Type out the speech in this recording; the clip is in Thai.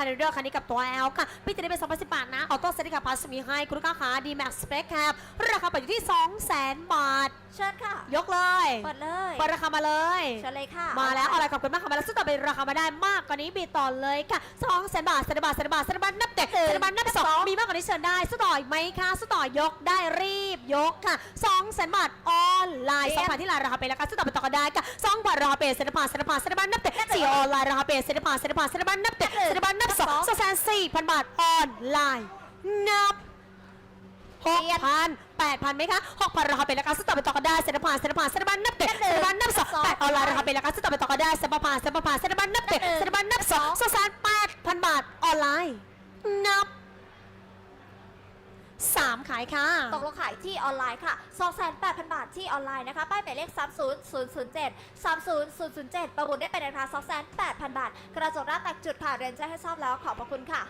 ค่ะในเรื่องคันนี้กับตัว L ค่ะพี่จะได้เป็น2010บาทนะออโต้เซติกับพาสมีให้คุณลูกค้าขาดีแม็กซ์สเปคแคปราคาเปิดอยู่ที่200,000บาท เชิญค่ะ ยกเลยเปิดเลยเปิดราคามาเลยเชิญเลยค่ะ มาแล้วอะไรขอบคุณมากค่ะมาแล้วซึ่งต่อไปราคามาได้มากกว่านี้บีต่อเลยค่ะ2แสนบาทแสนบาทแสนบาทแสนบาทนับเตะแสนบาทนับส องมีมากกว่านี้เชิญได้สู้ต่ออีกไหมคะสู้ต่อยกได้รีบยกค่ะ2แสนบาทออนไลน์สองพันที่ไลน์ราคาเป็นราคาสู้ต่อไปต่อกันได้ค่ะสองบาทราคาเป็นแสนบาทแสนบาทแสนบาทนับเตะสี่ออนไลน์ราคาเป็นแสนบาทแสนบาทแสนบาทนับเตะแสนบาทนับสองสองแสนสี่พันบาทออนไลน์นับหกพันแปดพันไหมคะหกพันราคาเป็นราคาซื้อต่อไปต่อกันได้เซ็นทรัลพาเซ็นทรัลพาเซ็นทรัลพานับเตะเซ็นทรัลพานับสองแปดออนไลน์ราคาเป็นราคาซื้อต่อไปต่อกันได้เซ็นทรัลพาเซ็นทรัลพาเซ็นทรัลพานับเตะเซ็นทรัลพานับสองสองแสนแปดพันบาทออนไลน์นับ สามขายค่ะ ตกลงขายที่ออนไลน์ค่ะ 28,000 บาทที่ออนไลน์นะคะ ป้ายหมายเลข 30007 30007 ประมูลได้เป็นราคา 28,000 บาท กระจกหน้าแตกจุดค่ะเรียนแจ้งให้ทราบแล้วขอบพระคุณค่ะ